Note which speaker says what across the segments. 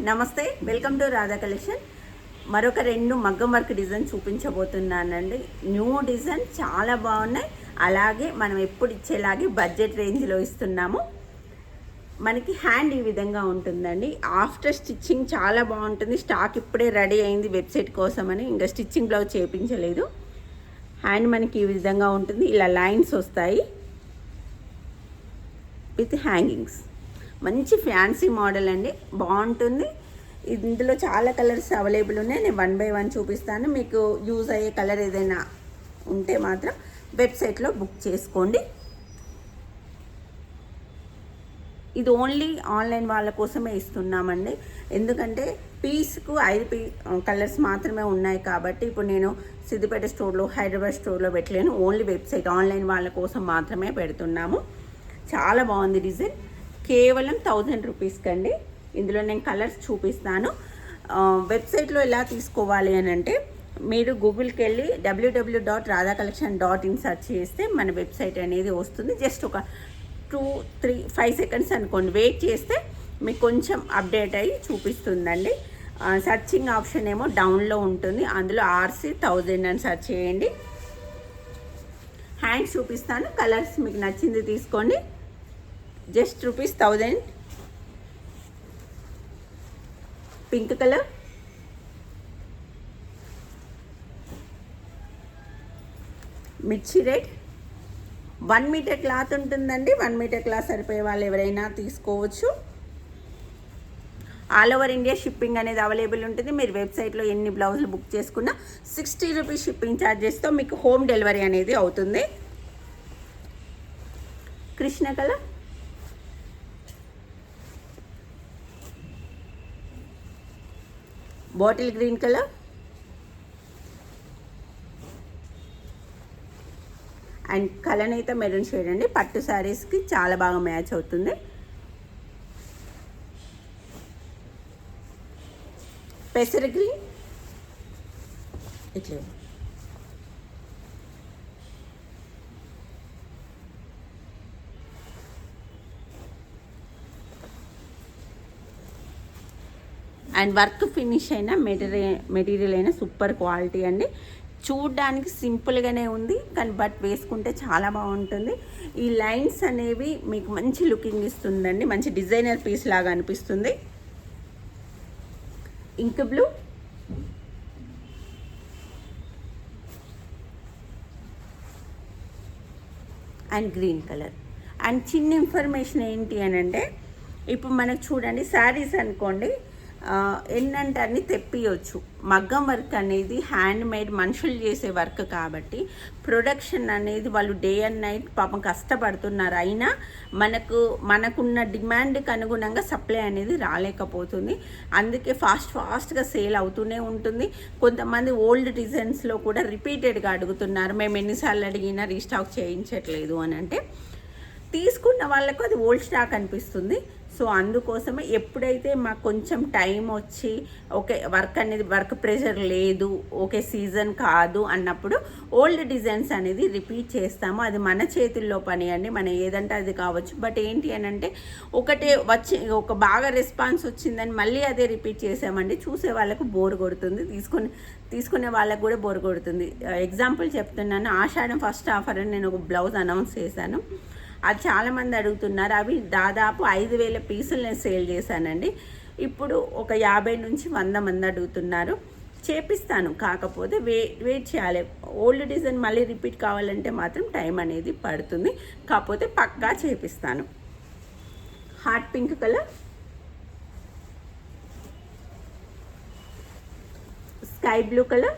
Speaker 1: నమస్తే welcome to Radha collection. మరొక రెండు మగ్గం వర్క్ డిజైన్ చూపించబోతున్నానండి. న్యూ డిజైన్ చాలా బాగున్నాయి. అలాగే మనం ఎప్పుడు ఇచ్చేలాగే బడ్జెట్ రేంజ్లో ఇస్తున్నాము. మనకి హ్యాండ్ ఈ విధంగా ఉంటుందండి. ఆఫ్టర్ స్టిచ్చింగ్ చాలా బాగుంటుంది. స్టాక్ ఇప్పుడే రెడీ అయింది వెబ్సైట్ కోసమని. ఇంకా స్టిచ్చింగ్ బ్లౌజ్ చేయించలేదు హ్యాండ్ మనకి ఈ విధంగా ఉంటుంది. ఇలా లైన్స్ వస్తాయి. With hangings. మంచి ఫ్యాన్సీ మోడల్ అండి. బాగుంటుంది. ఇందులో చాలా కలర్స్ అవైలబుల్ ఉన్నాయి. నేను వన్ బై వన్ చూపిస్తాను. మీకు యూజ్ అయ్యే కలర్ ఏదైనా ఉంటే మాత్రం వెబ్సైట్లో బుక్ చేసుకోండి. ఇది ఓన్లీ ఆన్లైన్ వాళ్ళ కోసమే ఇస్తున్నామండి. ఎందుకంటే పీస్కు ఐదు పీ కలర్స్ మాత్రమే ఉన్నాయి కాబట్టి ఇప్పుడు నేను సిద్దిపేట స్టోర్లో హైదరాబాద్ స్టోర్లో పెట్టలేను. ఓన్లీ వెబ్సైట్ ఆన్లైన్ వాళ్ళ కోసం మాత్రమే పెడుతున్నాము. చాలా బాగుంది డిజైన్. కేవలం థౌజండ్ రూపీస్కి అండి ఇందులో నేను కలర్స్ చూపిస్తాను. వెబ్సైట్లో ఎలా తీసుకోవాలి అని అంటే మీరు గూగుల్కి వెళ్ళి W W dot Radha collection dot in search చేస్తే మన వెబ్సైట్ అనేది వస్తుంది. జస్ట్ ఒక టూ త్రీ ఫైవ్ సెకండ్స్ అనుకోండి. వెయిట్ చేస్తే మీకు కొంచెం అప్డేట్ అయ్యి చూపిస్తుందండి. సర్చింగ్ ఆప్షన్ ఏమో డౌన్లో ఉంటుంది. అందులో ఆర్సీ థౌజండ్ అని సెర్చ్ చేయండి. హ్యాండ్స్ చూపిస్తాను. కలర్స్ మీకు నచ్చింది తీసుకోండి. Just rupees thousand. Pink colour. మిర్చి రెడ్. వన్ మీటర్ క్లాత్ ఉంటుందండి. వన్ మీటర్ క్లాత్ సరిపోయే వాళ్ళు ఎవరైనా తీసుకోవచ్చు. ఆల్ ఓవర్ ఇండియా షిప్పింగ్ అనేది అవైలబుల్ ఉంటుంది. మీరు వెబ్సైట్లో ఎన్ని బ్లౌజులు బుక్ చేసుకున్నా సిక్స్టీ రూపీస్ షిప్పింగ్ ఛార్జెస్తో మీకు హోమ్ డెలివరీ అనేది అవుతుంది. Krishna colour. Bottle green colour. And colour అయితే మెరూన్ షేడ్ అండి. పట్టు శారీస్కి చాలా బాగా మ్యాచ్ అవుతుంది. పెసర గ్రీన్. ఇట్లా అండ్ వర్క్ ఫినిష్ అయిన మెటీరియల్ మెటీరియల్ అయినా సూపర్ క్వాలిటీ అండి. చూడ్డానికి సింపుల్గానే ఉంది కానీ బట్ వేసుకుంటే చాలా బాగుంటుంది. ఈ లైన్స్ అనేవి మీకు మంచి లుకింగ్ ఇస్తుందండి మంచి డిజైనర్ పీస్ లాగా అనిపిస్తుంది. Ink blue. And green colour. And చిన్న ఇన్ఫర్మేషన్ ఏంటి అని అంటే ఇప్పుడు మనకు చూడండి శారీస్ అనుకోండి ఎన్నంటే అన్ని తెప్పియొచ్చు. మగ్గం వర్క్ అనేది హ్యాండ్ మేడ్ మనుషులు చేసే వర్క్ కాబట్టి ప్రొడక్షన్ అనేది వాళ్ళు డే అండ్ నైట్ పాపం కష్టపడుతున్నారు. అయినా మనకు మనకున్న డిమాండ్కి అనుగుణంగా సప్లై అనేది రాలేకపోతుంది. అందుకే ఫాస్ట్ ఫాస్ట్గా సేల్ అవుతూనే ఉంటుంది. కొంతమంది ఓల్డ్ డిజైన్స్లో కూడా రిపీటెడ్గా అడుగుతున్నారు. మేము ఎన్నిసార్లు అడిగినా రీస్టాక్ చేయించట్లేదు అని అంటే తీసుకున్న వాళ్ళకు అది ఓల్డ్ స్టాక్ అనిపిస్తుంది. సో అందుకోసమే ఎప్పుడైతే మాకు కొంచెం టైం వచ్చి ఓకే వర్క్ అనేది వర్క్ ప్రెషర్ లేదు ఓకే సీజన్ కాదు అన్నప్పుడు ఓల్డ్ డిజైన్స్ అనేది రిపీట్ చేస్తాము. అది మన చేతుల్లో పని అండి మనం ఏదంటే అది కావచ్చు. బట్ ఏంటి అని అంటే ఒకటే వచ్చి ఒక బాగా రెస్పాన్స్ వచ్చిందని మళ్ళీ అదే రిపీట్ చేసామండి చూసే వాళ్ళకు బోర్ కొడుతుంది. తీసుకొని తీసుకునే వాళ్ళకు కూడా బోర్ కొడుతుంది. ఎగ్జాంపుల్ చెప్తున్నాను. ఆషాఢం ఫస్ట్ ఆఫర్ అని నేను ఒక బ్లౌజ్ అనౌన్స్ చేశాను. అది చాలామంది అడుగుతున్నారు. అవి దాదాపు ఐదు వేల పీసులు నేను సేల్ చేశానండి. ఇప్పుడు ఒక యాభై నుంచి వంద మంది అడుగుతున్నారు. చేపిస్తాను. కాకపోతే వే వెయిట్ చేయాలి. ఓల్డ్ డిజైన్ మళ్ళీ రిపీట్ కావాలంటే మాత్రం టైం అనేది పడుతుంది. కాకపోతే పక్కా చేపిస్తాను. Hot pink colour sky blue colour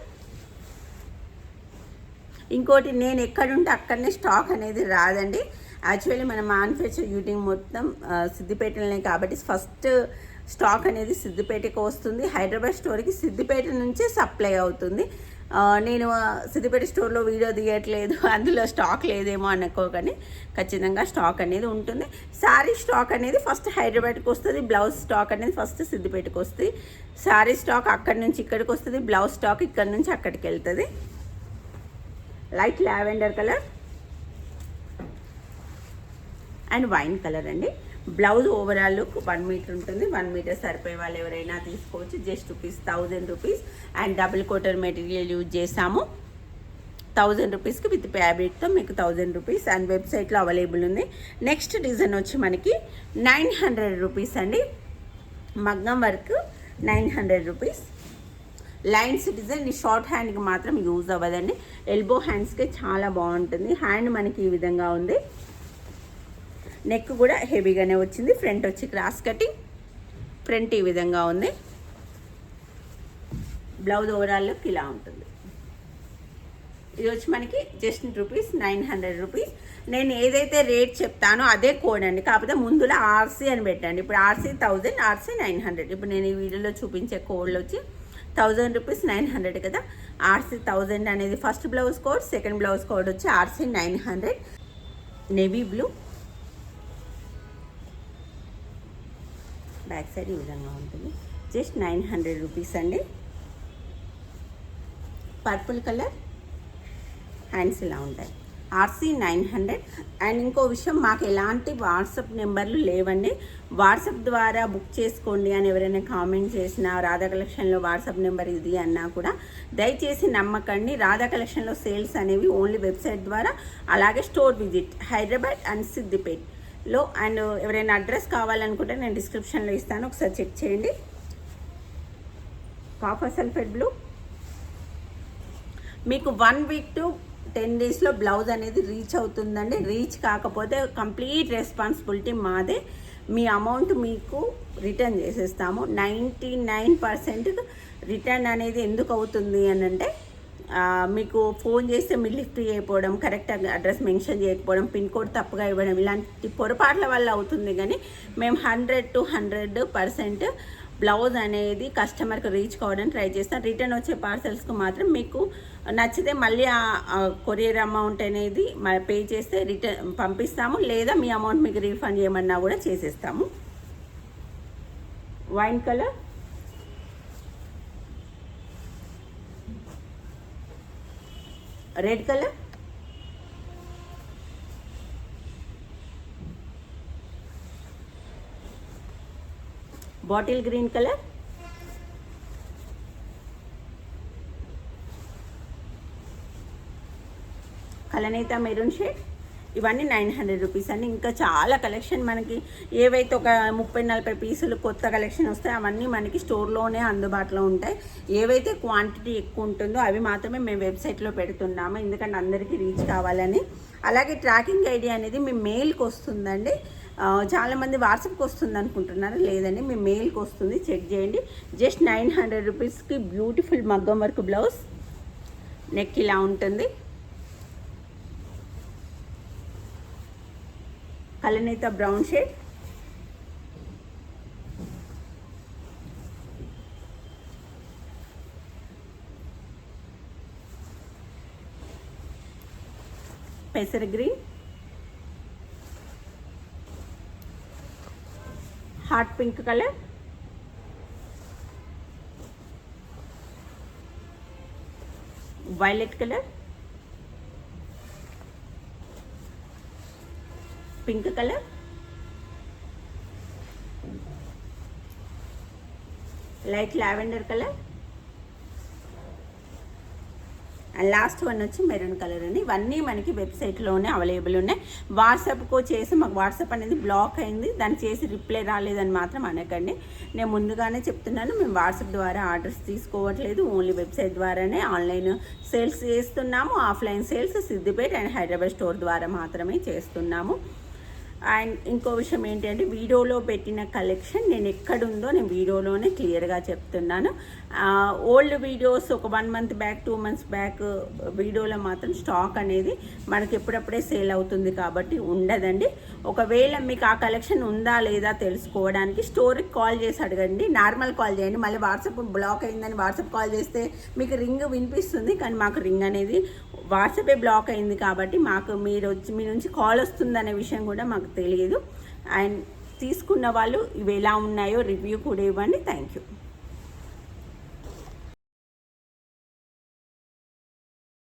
Speaker 1: ఇంకోటి నేను ఎక్కడుంటే అక్కడనే స్టాక్ అనేది రాదండి. యాక్చువల్లీ మన మ్యానుఫ్యాక్చర్ యూనిట్ మొత్తం సిద్దిపేటలోనే కాబట్టి ఫస్ట్ స్టాక్ అనేది సిద్దిపేటకు వస్తుంది. హైదరాబాద్ స్టోర్కి సిద్దిపేట నుంచే సప్లై అవుతుంది. నేను సిద్దిపేట స్టోర్లో వీడియో తీయట్లేదు అందులో స్టాక్ లేదేమో అనుకోకని ఖచ్చితంగా స్టాక్ అనేది ఉంటుంది. శారీ స్టాక్ అనేది ఫస్ట్ హైదరాబాద్కి వస్తుంది బ్లౌజ్ స్టాక్ అనేది ఫస్ట్ సిద్దిపేటకు వస్తుంది. శారీ స్టాక్ అక్కడి నుంచి ఇక్కడికి వస్తుంది బ్లౌజ్ స్టాక్ ఇక్కడి నుంచి అక్కడికి వెళ్తుంది. Light lavender colour. And wine colour అండి. Blouse overall look one metre ఉంటుంది. వన్ మీటర్ సరిపోయే వాళ్ళు ఎవరైనా తీసుకోవచ్చు. Just rupees thousand rupees. And double coater material use చేసాము థౌజండ్ రూపీస్కి విత్ ఫ్యాబ్రిక్తో మీకు థౌజండ్ రూపీస్. అండ్ వెబ్సైట్లో అవైలబుల్ ఉంది. నెక్స్ట్ డిజైన్ వచ్చి మనకి నైన్ హండ్రెడ్ రూపీస్ అండి. మగ్గం work nine hundred rupees. Lines design ఈ షార్ట్ హ్యాండ్కి మాత్రం యూజ్ అవ్వదండి. ఎల్బో హ్యాండ్స్కే చాలా బాగుంటుంది. హ్యాండ్ మనకి ఈ విధంగా ఉంది. నెక్ కూడా హెవీగానే వచ్చింది. ఫ్రంట్ వచ్చి క్రాస్ కటింగ్. ఫ్రంట్ ఈ విధంగా ఉంది. బ్లౌజ్ ఓవరాల్ లుక్ ఇలా ఉంటుంది. ఇది వచ్చి మనకి just rupees nine hundred rupees. నేను ఏదైతే రేట్ చెప్తానో అదే కోడ్ అండి. కాకపోతే ముందులో ఆర్సీ అని పెట్టండి. ఇప్పుడు RC thousand RC nine hundred. ఇప్పుడు నేను ఈ వీడియోలో చూపించే కోడ్లు వచ్చి థౌజండ్ రూపీస్ నైన్ హండ్రెడ్ కదా. ఆర్సీ థౌజండ్ అనేది first blouse code second blouse code వచ్చి RC nine hundred. Navy blue. Back side ఈ విధంగా ఉంటుంది. జస్ట్ నైన్ హండ్రెడ్ రూపీస్ అండి. పర్పుల్ కలర్ హ్యాండ్స్ ఇలా ఉంటాయి. RC nine hundred. అండ్ ఇంకో విషయం మాకు ఎలాంటి వాట్సాప్ నెంబర్లు లేవండి. వాట్సాప్ ద్వారా బుక్ చేసుకోండి అని ఎవరైనా కామెంట్ చేసినా రాధా కలెక్షన్లో వాట్సాప్ నెంబర్ ఇది అన్నా కూడా దయచేసి నమ్మకండి. రాధా కలెక్షన్లో సేల్స్ అనేవి ఓన్లీ వెబ్సైట్ ద్వారా అలాగే store visit Hyderabad and Siddipet. లో అండ్ ఎవరైనా అడ్రస్ కావాలనుకుంటే నేను డిస్క్రిప్షన్లో ఇస్తాను. ఒకసారి చెక్ చేయండి. Copper sulphate blue. మీకు వన్ వీక్ టు టెన్ డేస్లో బ్లౌజ్ అనేది రీచ్ అవుతుందండి. రీచ్ కాకపోతే కంప్లీట్ రెస్పాన్సిబిలిటీ మాదే. మీ అమౌంట్ మీకు రిటర్న్ చేసేస్తాము. నైంటీ నైన్ పర్సెంట్ రిటర్న్ అనేది ఎందుకు అవుతుంది అని అంటే మీకు ఫోన్ చేస్తే మీరు లిఫ్ట్ చేయకపోవడం కరెక్ట్ అడ్రస్ మెన్షన్ చేయకపోవడం పిన్ కోడ్ తప్పుగా ఇవ్వడం ఇలాంటి పొరపాట్ల వల్ల అవుతుంది. కానీ మేము hundred to hundred percent blouse అనేది కస్టమర్కి రీచ్ కావడానికి ట్రై చేస్తాం. రిటర్న్ వచ్చే పార్సల్స్కి మాత్రం మీకు నచ్చితే మళ్ళీ ఆ కొరియర్ అమౌంట్ అనేది పే చేస్తే రిటర్న్ పంపిస్తాము. లేదా మీ అమౌంట్ మీకు రీఫండ్ చేయమన్నా కూడా చేసేస్తాము. Wine colour? Red colour? Bottle green colour? కలనేత maroon shade? ఇవన్నీ నైన్ హండ్రెడ్ రూపీస్ అండి. ఇంకా చాలా కలెక్షన్ మనకి ఏవైతే ఒక ముప్పై నలభై పీసులు కొత్త కలెక్షన్ వస్తాయి అవన్నీ మనకి స్టోర్లోనే అందుబాటులో ఉంటాయి. ఏవైతే క్వాంటిటీ ఎక్కువ ఉంటుందో అవి మాత్రమే మేము వెబ్సైట్లో పెడుతున్నాము. ఎందుకంటే అందరికీ రీచ్ కావాలని. అలాగే ట్రాకింగ్ ఐడి అనేది మీ మెయిల్కి వస్తుందండి. చాలామంది వాట్సాప్కి వస్తుంది అనుకుంటున్నారు? లేదండి మీ మెయిల్కి వస్తుంది. చెక్ చేయండి. జస్ట్ నైన్ హండ్రెడ్ రూపీస్కి బ్యూటిఫుల్ మగ్గం వర్క్ బ్లౌజ్. నెక్ ఇలా ఉంటుంది. కలనేత బ్రౌన్ షేడ్ పెసర green hot pink colour violet colour pink colour. Light lavender colour. And last one వచ్చి మెరూన్ కలర్ అండి. ఇవన్నీ మనకి వెబ్సైట్లోనే అవైలబుల్ ఉన్నాయి. వాట్సాప్కు చేసి మాకు వాట్సాప్ అనేది బ్లాక్ అయింది. దాన్ని చేసి రిప్లై రాలేదని మాత్రం అనకండి. నేను ముందుగానే చెప్తున్నాను మేము వాట్సాప్ ద్వారా ఆర్డర్స్ తీసుకోవట్లేదు. ఓన్లీ వెబ్సైట్ ద్వారానే ఆన్లైన్ సేల్స్ చేస్తున్నాము. Offline sales Siddipet and Hyderabad store ద్వారా మాత్రమే చేస్తున్నాము. అండ్ ఇంకో విషయం ఏంటంటే వీడియోలో పెట్టిన కలెక్షన్ నేను ఎక్కడుందో నేను వీడియోలోనే క్లియర్గా చెప్తున్నాను. ఓల్డ్ వీడియోస్ ఒక one month back two months back వీడియోలో మాత్రం స్టాక్ అనేది మనకి ఎప్పుడప్పుడే సేల్ అవుతుంది కాబట్టి ఉండదండి. ఒకవేళ మీకు ఆ కలెక్షన్ ఉందా లేదా తెలుసుకోవడానికి స్టోర్కి కాల్ చేసి అడగండి. నార్మల్ కాల్ చేయండి. మళ్ళీ వాట్సాప్ బ్లాక్ అయిందని వాట్సాప్ కాల్ చేస్తే మీకు రింగ్ వినిపిస్తుంది. కానీ మాకు రింగ్ అనేది వాట్సాపే బ్లాక్ అయింది కాబట్టి మాకు మీరు వచ్చి మీ నుంచి కాల్ వస్తుందనే విషయం కూడా మాకు తెలియదు. అండ్ తీసుకున్న వాళ్ళు ఇవి ఎలా ఉన్నాయో రివ్యూ కూడా ఇవ్వండి. Thank you.